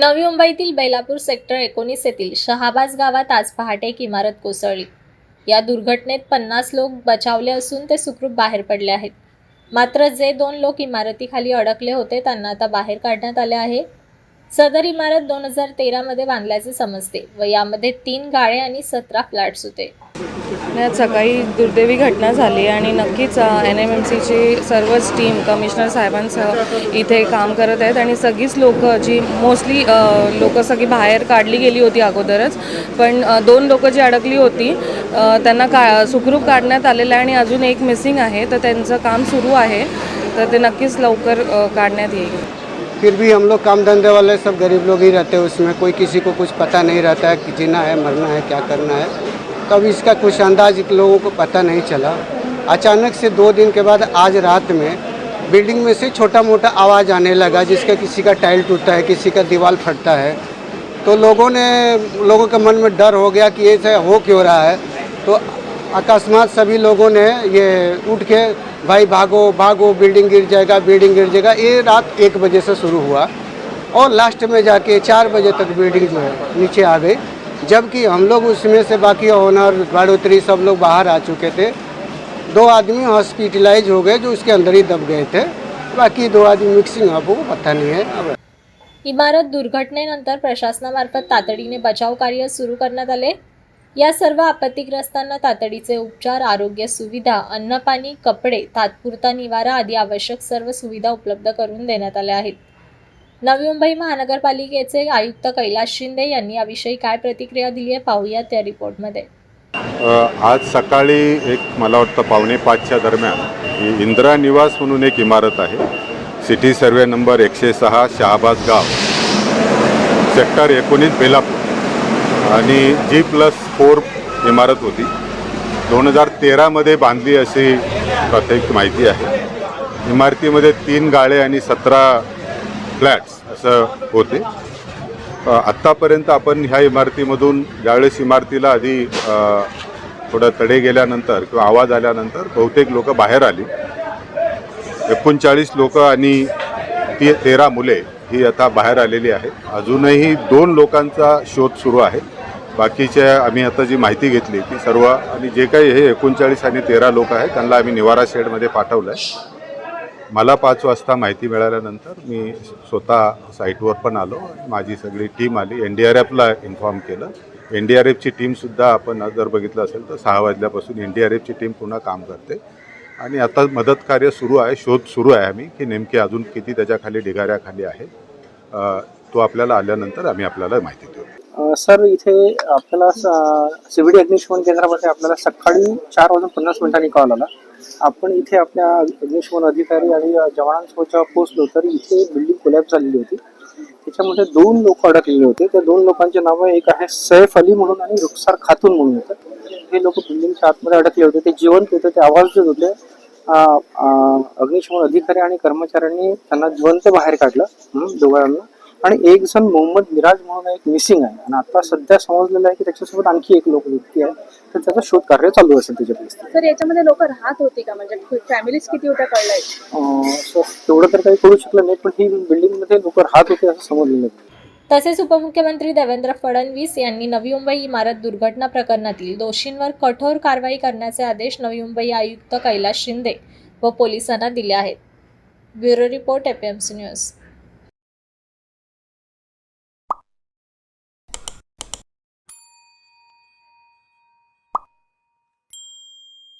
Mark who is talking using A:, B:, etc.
A: नवी मुंबईतील बैलापूर सेक्टर एकोणीस येथील शहाबाज गावात आज पहाटे एक इमारत कोसळली. या दुर्घटनेत पन्नास लोक बचावले असून ते सुखरूप बाहेर पडले आहेत. मात्र जे दोन लोक इमारतीखाली अडकले होते त्यांना आता बाहेर काढण्यात आले आहे. सदर इमारत दोन हजार तेरामध्ये बांधल्याचे समजते व यामध्ये तीन गाळे आणि सतरा फ्लॅट्स होते.
B: आज सकाळी दुर्दैवी घटना झाली आणि नक्कीच एन एम एम सीची सर्वच टीम कमिशनर साहेबांसह इथे काम करत आहेत आणि सगळीच लोक जी मोस्टली लोक सगळी बाहेर काढली गेली होती अगोदरच पण दोन लोक जी अडकली होती त्यांना का सुखरूप काढण्यात आलेलं आहे आणि अजून एक मिसिंग आहे तर त्यांचं काम सुरू आहे तर ते नक्कीच लवकर काढण्यात येईल.
C: फिर भी हम लोग काम धंधे वाले सब गरीब लोग ही रहते हैं, उसमें कोई किसी को कुछ पता नहीं रहता है कि जीना है, मरना है, क्या करना है। तब इसका कुछ अंदाज लोगों को पता नहीं चला। अचानक से दो दिन के बाद आज रात में बिल्डिंग में से छोटा मोटा आवाज़ आने लगा, जिसका किसी का टाइल टूटता है, किसी का दीवार फटता है। तो लोगों ने, लोगों के मन में डर हो गया कि ये हो क्यों रहा है? तो अकस्मात सभी लोगों ने ये उठ के, भाई, भागो भागो, बिल्डिंग गिर जाएगा, बिल्डिंग गिर जाएगा। ये रात एक बजे से शुरू हुआ और लास्ट में जाके चार बजे तक बिल्डिंग जो है, नीचे आ गई। जबकि हम लोग उसमें से बाकी ओनर बाड़ोतरी सब लोग बाहर आ चुके थे। दो आदमी हॉस्पिटलाइज हो गए, जो उसके अंदर ही दब गए थे। बाकी दो आदमी मिक्सिंग वो पता नहीं है।
A: इमारत दुर्घटनेनंतर प्रशासनामार्फत तातडीने बचाव कार्य सुरू करण्यात आले. या सर्व आपत्तीग्रस्तांना तातडीचे उपचार आरोग्य सुविधा अन्नपाणी कपडे तात्पुरता निवारा आदी आवश्यक सर्व सुविधा उपलब्ध करून देण्यात आल्या आहेत. नवी मुंबई महानगरपालिकेचे आयुक्त कैलास शिंदे यांनी याविषयी काय प्रतिक्रिया दिली आहे पाहूया त्या रिपोर्टमध्ये.
D: आज सकाळी एक मला वाटतं पावणे पाचच्या दरम्यान ही इंदिरा निवास म्हणून एक इमारत आहे. सिटी सर्वे नंबर एकशे सहा शहाबाज गाव सेक्टर एकोणीस बेलापूर. आणि जी प्लस फोर इमारत होती. दोन हजार तेरामध्ये बांधली अशी प्राथमिक माहिती आहे. इमारतीमध्ये तीन गाळे आणि सतरा फ्लॅट्स असं होते. आत्तापर्यंत आपण ह्या इमारतीमधून ज्यावेळेस इमारतीला आधी थोडं तडे गेल्यानंतर किंवा आवाज आल्यानंतर बहुतेक लोक बाहेर आली. एकोणचाळीस लोक आणि ती तेरा मुले ही आता बाहेर आलेली आहेत. अजूनही दोन लोकांचा शोध सुरू आहे. बाकीच्या आम्ही आता जी माहिती घेतली ती सर्व आणि जे काही हे एकोणचाळीस आणि तेरा लोक आहेत त्यांना आम्ही निवारा शेडमध्ये पाठवलं आहे मला पाच वाजता माहिती मिळाल्यानंतर मी स्वतः साईटवर पण आलो. माझी सगळी टीम आली. एन डी आर एफला इन्फॉर्म केलं. एन डी आर एफची टीमसुद्धा आपण जर बघितलं असेल तर सहा वाजल्यापासून एन डी आर एफची टीम पुन्हा काम करते. आणि आता मदत कार्य सुरू आहे शोध सुरू आहे आम्ही की नेमके अजून किती त्याच्याखाली ढिगाऱ्याखाली आहे. तो आपल्याला आल्यानंतर आम्ही आपल्याला माहिती देऊ.
E: सर इथे आपल्याला सीबीडी अग्निशमन केंद्रामध्ये आपल्याला सकाळी चार वाजून पन्नास मिनिटांनी कॉल आला. आपण इथे आपल्या अग्निशमन अधिकारी आणि जवानांसोबत जेव्हा पोहोचलो तर इथे बिल्डिंग कोलॅप झालेली होती. त्याच्यामध्ये दोन लोक अडकलेले होते. त्या दोन लोकांचे नाव एक आहे सैफ अली म्हणून आणि रुखसार खातून म्हणून होतं. हे लोक बिल्डिंगच्या आतमध्ये अडकले होते. ते जिवंत होते ते आवाज देत होते अग्निशमन अधिकारी आणि कर्मचाऱ्यांनी त्यांना जिवंत बाहेर काढलं दोघांना. आणि एक जण मोहम्मद मिराज म्हणून एक मिसिंग आहे. आणि आता सध्या समजलेलं आहे की त्याच्यासोबत आणखी एक लोक व्यक्ती आहे. तर त्याचं शोध कार्य चालू असेल त्याच्या
F: सर याच्यामध्ये लोक राहत होती का? म्हणजे फॅमिलीज किती होत्या कळलंय?
E: अं, so तेवढं तर काही करू शकलं नाही पण ही बिल्डिंगमध्ये लोक राहत होते असं समजलेलं आहे.
A: तसेच उपमुख्यमंत्री देवेंद्र फडणवीस यांनी नवी मुंबई इमारत दुर्घटना प्रकरणातील दोषींवर कठोर कारवाई करण्याचे आदेश नवी मुंबई आयुक्त कैलास शिंदे व पोलिसांना दिले आहेत. Bureau report APMC news